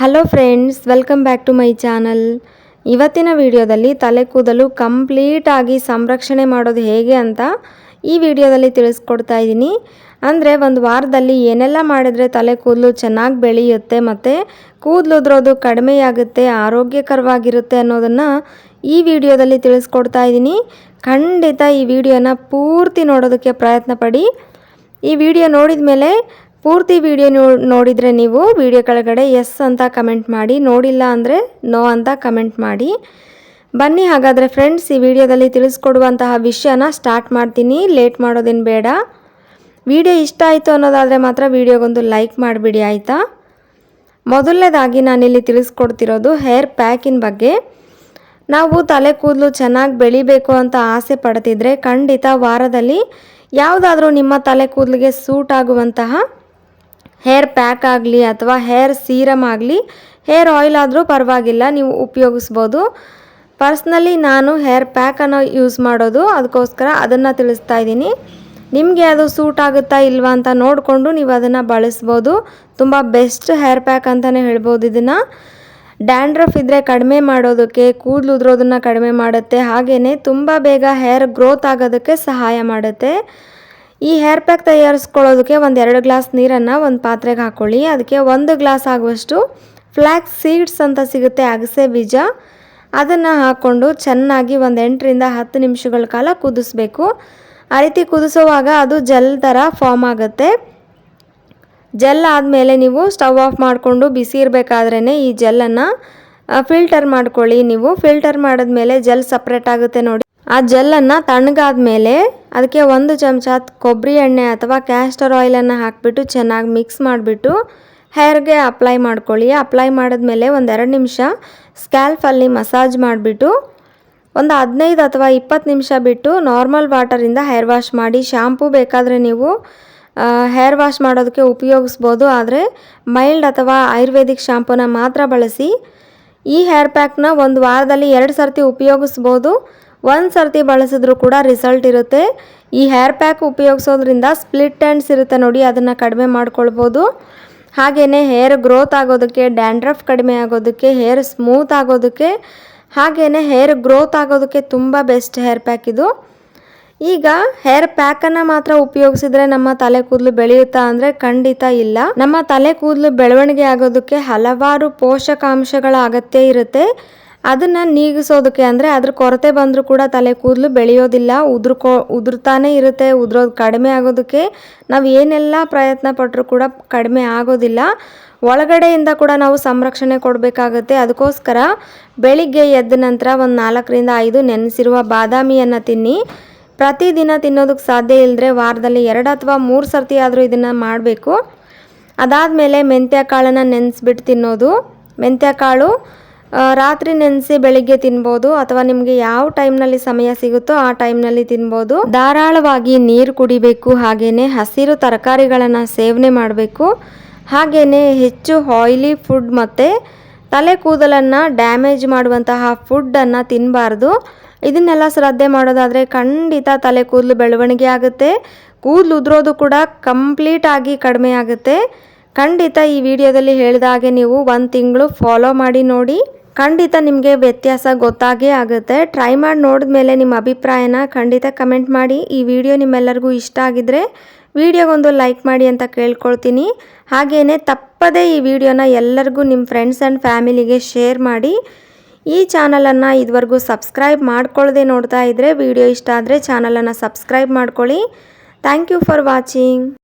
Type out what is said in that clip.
Hello friends welcome back to my channel ಇವತ್ತಿನ ವಿಡಿಯೋದಲ್ಲಿ ತಲೆ ಕೂದಲು ಕಂಪ್ಲೀಟಾಗಿ ಸಂರಕ್ಷಣೆ ಮಾಡೋದು ಹೇಗೆ ಅಂತ ಈ ವಿಡಿಯೋದಲ್ಲಿ ತಿಳಿಸ್ಕೊಡ್ತಾ ಇದ್ದೀನಿ. ಅಂದರೆ ಒಂದು ವಾರದಲ್ಲಿ ಏನೆಲ್ಲ ಮಾಡಿದರೆ ತಲೆ ಕೂದಲು ಚೆನ್ನಾಗಿ ಬೆಳೆಯುತ್ತೆ ಮತ್ತು ಕೂದಲು ಉದ್ರೋದು ಕಡಿಮೆಯಾಗುತ್ತೆ, ಆರೋಗ್ಯಕರವಾಗಿರುತ್ತೆ ಅನ್ನೋದನ್ನು ಈ ವಿಡಿಯೋದಲ್ಲಿ ತಿಳಿಸ್ಕೊಡ್ತಾ ಇದ್ದೀನಿ. ಖಂಡಿತ ಈ ವಿಡಿಯೋನ ಪೂರ್ತಿ ನೋಡೋದಕ್ಕೆ ಪ್ರಯತ್ನ ಈ ವಿಡಿಯೋ ನೋಡಿದ ಮೇಲೆ ಪೂರ್ತಿ ವಿಡಿಯೋ ನೋಡಿದರೆ ನೀವು ವಿಡಿಯೋ ಕೆಳಗಡೆ ಎಸ್ ಅಂತ ಕಮೆಂಟ್ ಮಾಡಿ, ನೋಡಿಲ್ಲ ಅಂದರೆ ನೋ ಅಂತ ಕಮೆಂಟ್ ಮಾಡಿ. ಬನ್ನಿ ಹಾಗಾದರೆ ಫ್ರೆಂಡ್ಸ್ ಈ ವಿಡಿಯೋದಲ್ಲಿ ತಿಳಿಸ್ಕೊಡುವಂತಹ ವಿಷಯನ ಸ್ಟಾರ್ಟ್ ಮಾಡ್ತೀನಿ. ಲೇಟ್ ಮಾಡೋದೇನು ಬೇಡ. ವಿಡಿಯೋ ಇಷ್ಟ ಆಯಿತು ಅನ್ನೋದಾದರೆ ಮಾತ್ರ ವಿಡಿಯೋಗೊಂದು ಲೈಕ್ ಮಾಡಿಬಿಡಿ, ಆಯಿತಾ? ಮೊದಲನೇದಾಗಿ ನಾನಿಲ್ಲಿ ತಿಳಿಸ್ಕೊಡ್ತಿರೋದು ಹೇರ್ ಪ್ಯಾಕಿನ ಬಗ್ಗೆ. ನಾವು ತಲೆ ಕೂದಲು ಚೆನ್ನಾಗಿ ಬೆಳಿಬೇಕು ಅಂತ ಆಸೆ ಪಡ್ತಿದ್ರೆ ಖಂಡಿತ ವಾರದಲ್ಲಿ ಯಾವುದಾದ್ರೂ ನಿಮ್ಮ ತಲೆ ಕೂದಲಿಗೆ ಸೂಟ್ ಆಗುವಂತಹ ಹೇರ್ ಪ್ಯಾಕ್ ಆಗಲಿ ಅಥವಾ ಹೇರ್ ಸೀರಮ್ ಆಗಲಿ, ಹೇರ್ ಆಯಿಲ್ ಆದರೂ ಪರವಾಗಿಲ್ಲ, ನೀವು ಉಪಯೋಗಿಸ್ಬೋದು. ಪರ್ಸ್ನಲಿ ನಾನು ಹೇರ್ ಪ್ಯಾಕನ್ನು ಯೂಸ್ ಮಾಡೋದು ಅದಕ್ಕೋಸ್ಕರ ಅದನ್ನು ತಿಳಿಸ್ತಾ ಇದ್ದೀನಿ. ನಿಮಗೆ ಅದು ಸೂಟ್ ಆಗುತ್ತಾ ಇಲ್ವಾ ಅಂತ ನೋಡಿಕೊಂಡು ನೀವು ಅದನ್ನು ಬಳಸ್ಬೋದು. ತುಂಬ ಬೆಸ್ಟ್ ಹೇರ್ ಪ್ಯಾಕ್ ಅಂತಲೇ ಹೇಳ್ಬೋದು ಇದನ್ನು. ಡ್ಯಾಂಡ್ರಫ್ ಇದ್ದರೆ ಕಡಿಮೆ ಮಾಡೋದಕ್ಕೆ, ಕೂದಲು ಉದ್ರೋದನ್ನು ಕಡಿಮೆ ಮಾಡುತ್ತೆ ಹಾಗೆಯೇ ತುಂಬ ಬೇಗ ಹೇರ್ ಗ್ರೋತ್ ಆಗೋದಕ್ಕೆ ಸಹಾಯ ಮಾಡುತ್ತೆ. ಈ ಹೇರ್ ಪ್ಯಾಕ್ ತಯಾರಿಸ್ಕೊಳ್ಳೋದಕ್ಕೆ ಒಂದು ಎರಡು ಗ್ಲಾಸ್ ನೀರನ್ನು ಒಂದು ಪಾತ್ರೆಗೆ ಹಾಕ್ಕೊಳ್ಳಿ ಅದಕ್ಕೆ ಒಂದು ಗ್ಲಾಸ್ ಆಗುವಷ್ಟು ಫ್ಲ್ಯಾಕ್ಸ್ ಸೀಡ್ಸ್ ಅಂತ ಸಿಗುತ್ತೆ ಅಗಸೆ ಬೀಜ. ಅದನ್ನು ಹಾಕ್ಕೊಂಡು ಚೆನ್ನಾಗಿ ಒಂದು ಎಂಟರಿಂದ ಹತ್ತು ನಿಮಿಷಗಳ ಕಾಲ ಕುದಿಸ್ಬೇಕು. ಆ ರೀತಿ ಕುದಿಸುವಾಗ ಅದು ಜೆಲ್ ಥರ ಫಾರ್ಮ್ ಆಗುತ್ತೆ. ಜೆಲ್ ಆದಮೇಲೆ ನೀವು ಸ್ಟವ್ ಆಫ್ ಮಾಡಿಕೊಂಡು ಬಿಸಿ ಇರಬೇಕಾದ್ರೇ ಈ ಜೆಲ್ಲನ್ನು ಫಿಲ್ಟರ್ ಮಾಡ್ಕೊಳ್ಳಿ ನೀವು. ಫಿಲ್ಟರ್ ಮಾಡಿದ್ಮೇಲೆ ಜೆಲ್ ಸಪ್ರೇಟ್ ಆಗುತ್ತೆ ನೋಡಿ. ಆ ಜೆಲ್ಲನ್ನು ತಣ್ಣಗಾದ ಮೇಲೆ ಅದಕ್ಕೆ ಒಂದು ಚಮಚ ಕೊಬ್ಬರಿ ಎಣ್ಣೆ ಅಥವಾ ಕ್ಯಾಸ್ಟರ್ ಆಯಿಲನ್ನು ಹಾಕಿಬಿಟ್ಟು ಚೆನ್ನಾಗಿ ಮಿಕ್ಸ್ ಮಾಡಿಬಿಟ್ಟು ಹೇರ್ಗೆ ಅಪ್ಲೈ ಮಾಡ್ಕೊಳ್ಳಿ. ಅಪ್ಲೈ ಮಾಡಿದ್ಮೇಲೆ ಒಂದು ಎರಡು ನಿಮಿಷ ಸ್ಕ್ಯಾಲ್ಫಲ್ಲಿ ಮಸಾಜ್ ಮಾಡಿಬಿಟ್ಟು ಒಂದು ಹದಿನೈದು ಅಥವಾ ಇಪ್ಪತ್ತು ನಿಮಿಷ ಬಿಟ್ಟು ನಾರ್ಮಲ್ ವಾಟರಿಂದ ಹೇರ್ ವಾಶ್ ಮಾಡಿ. ಶ್ಯಾಂಪು ಬೇಕಾದರೆ ನೀವು ಹೇರ್ ವಾಶ್ ಮಾಡೋದಕ್ಕೆ ಉಪಯೋಗಿಸ್ಬೋದು. ಆದರೆ ಮೈಲ್ಡ್ ಅಥವಾ ಆಯುರ್ವೇದಿಕ್ ಶಾಂಪೂನ ಮಾತ್ರ ಬಳಸಿ ಈ ಹೇರ್ ಪ್ಯಾಕ್ನ ಒಂದು ವಾರದಲ್ಲಿ ಎರಡು ಸರ್ತಿ ಉಪಯೋಗಿಸ್ಬೋದು. ಒಂದು ಸರ್ತಿ ಬಳಸಿದ್ರೂ ಕೂಡ ರಿಸಲ್ಟ್ ಇರುತ್ತೆ. ಈ ಹೇರ್ ಪ್ಯಾಕ್ ಉಪಯೋಗಿಸೋದ್ರಿಂದ ಸ್ಪ್ಲಿಟ್ ಎಂಡ್ಸ್ ಇರುತ್ತೆ ನೋಡಿ, ಅದನ್ನು ಕಡಿಮೆ ಮಾಡ್ಕೊಳ್ಬೋದು. ಹಾಗೆಯೇ ಹೇರ್ ಗ್ರೋತ್ ಆಗೋದಕ್ಕೆ ಡ್ಯಾಂಡ್ರಫ್ ಕಡಿಮೆ ಆಗೋದಕ್ಕೆ ಹೇರ್ ಸ್ಮೂತ್ ಆಗೋದಕ್ಕೆ ಹಾಗೆಯೇ ಹೇರ್ ಗ್ರೋತ್ ಆಗೋದಕ್ಕೆ ತುಂಬ ಬೆಸ್ಟ್ ಹೇರ್ ಪ್ಯಾಕ್ ಇದು. ಈಗ ಹೇರ್ ಪ್ಯಾಕನ್ನು ಮಾತ್ರ ಉಪಯೋಗಿಸಿದ್ರೆ ನಮ್ಮ ತಲೆ ಕೂದಲು ಬೆಳೆಯುತ್ತಾ ಅಂದರೆ ಖಂಡಿತ ಇಲ್ಲ. ನಮ್ಮ ತಲೆ ಕೂದಲು ಬೆಳವಣಿಗೆ ಆಗೋದಕ್ಕೆ ಹಲವಾರು ಪೋಷಕಾಂಶಗಳ ಅಗತ್ಯ ಇರುತ್ತೆ. ಅದನ್ನು ನೀಗಿಸೋದಕ್ಕೆ ಅಂದರೆ ಅದ್ರ ಕೊರತೆ ಬಂದರೂ ಕೂಡ ತಲೆ ಕೂದಲು ಬೆಳೆಯೋದಿಲ್ಲ, ಉದುರ್ಕೋ, ಉದುರ್ತಾನೆ ಇರುತ್ತೆ, ಉದುರೋದು ಕಡಿಮೆ ಆಗೋದಕ್ಕೆ ನಾವು ಏನೆಲ್ಲ ಪ್ರಯತ್ನ ಪಟ್ಟರೂ ಕೂಡ ಕಡಿಮೆ ಆಗೋದಿಲ್ಲ. ಒಳಗಡೆಯಿಂದ ಕೂಡ ನಾವು ಸಂರಕ್ಷಣೆ ಕೊಡಬೇಕಾಗುತ್ತೆ. ಅದಕ್ಕೋಸ್ಕರ ಬೆಳಿಗ್ಗೆ ಎದ್ದ ನಂತರ ಒಂದು ನಾಲ್ಕರಿಂದ ಐದು ನೆನೆಸಿರುವ ಬಾದಾಮಿಯನ್ನು ತಿನ್ನಿ. ಪ್ರತಿದಿನ ತಿನ್ನೋದಕ್ಕೆ ಸಾಧ್ಯ ಇಲ್ಲದ್ರೆ ವಾರದಲ್ಲಿ ಎರಡು ಅಥವಾ ಮೂರು ಸರ್ತಿ ಆದರೂ ಇದನ್ನು ಮಾಡಬೇಕು. ಅದಾದಮೇಲೆ ಮೆಂತ್ಯ ಕಾಳನ್ನು ನೆನೆಸ್ಬಿಟ್ಟು ತಿನ್ನೋದು. ಮೆಂತ್ಯ ಕಾಳು ರಾತ್ರಿ ನೆನೆಸಿ ಬೆಳಿಗ್ಗೆ ತಿನ್ಬೋದು ಅಥವಾ ನಿಮಗೆ ಯಾವ ಟೈಮ್ನಲ್ಲಿ ಸಮಯ ಸಿಗುತ್ತೋ ಆ ಟೈಮ್ನಲ್ಲಿ ತಿನ್ಬೋದು. ಧಾರಾಳವಾಗಿ ನೀರು ಕುಡಿಬೇಕು, ಹಾಗೇನೆ ಹಸಿರು ತರಕಾರಿಗಳನ್ನು ಸೇವನೆ ಮಾಡಬೇಕು. ಹಾಗೇನೆ ಹೆಚ್ಚು ಆಯಿಲಿ ಫುಡ್ ಮತ್ತು ತಲೆ ಕೂದಲನ್ನು ಡ್ಯಾಮೇಜ್ ಮಾಡುವಂತಹ ಫುಡ್ಡನ್ನು ತಿನ್ನಬಾರ್ದು ಇದನ್ನೆಲ್ಲ ಶ್ರದ್ಧೆ ಮಾಡೋದಾದರೆ ಖಂಡಿತ ತಲೆ ಕೂದಲು ಬೆಳವಣಿಗೆ ಆಗುತ್ತೆ. ಕೂದಲು ಉದುರೋದು ಕೂಡ ಕಂಪ್ಲೀಟ್ ಆಗಿ ಕಡಿಮೆ ಆಗುತ್ತೆ. ಖಂಡಿತ ಈ ವಿಡಿಯೋದಲ್ಲಿ ಹೇಳಿದ ಹಾಗೆ ನೀವು ಒಂದು ತಿಂಗಳು ಫಾಲೋ ಮಾಡಿ ನೋಡಿ. ಖಂಡಿತ ನಿಮಗೆ ವ್ಯತ್ಯಾಸ ಗೊತ್ತಾಗೇ ಆಗುತ್ತೆ. ಟ್ರೈ ಮಾಡಿ ನೋಡಿದ ಮೇಲೆ ನಿಮ್ಮ ಅಭಿಪ್ರಾಯನ ಖಂಡಿತ ಕಮೆಂಟ್ ಮಾಡಿ. ಈ ವಿಡಿಯೋ ನಿಮ್ಮೆಲ್ಲರಿಗೂ ಇಷ್ಟ ಆಗಿದ್ರೆ ವಿಡಿಯೋಗೊಂದು ಲೈಕ್ ಮಾಡಿ ಅಂತ ಕೇಳ್ಕೊಳ್ತೀನಿ. ಹಾಗೆಯೇ ತಪ್ಪದೇ ಈ ವಿಡಿಯೋನ ಎಲ್ಲರಿಗೂ ನಿಮ್ಮ ಫ್ರೆಂಡ್ಸ್ ಆ್ಯಂಡ್ ಫ್ಯಾಮಿಲಿಗೆ ಶೇರ್ ಮಾಡಿ. ಈ ಚಾನಲನ್ನು ಇದುವರೆಗೂ ಸಬ್ಸ್ಕ್ರೈಬ್ ಮಾಡ್ಕೊಳ್ಳದೆ ನೋಡ್ತಾ ಇದ್ದರೆ ವಿಡಿಯೋ ಇಷ್ಟ ಆದರೆ ಚಾನಲನ್ನು ಸಬ್ಸ್ಕ್ರೈಬ್ ಮಾಡ್ಕೊಳ್ಳಿ. Thank you for watching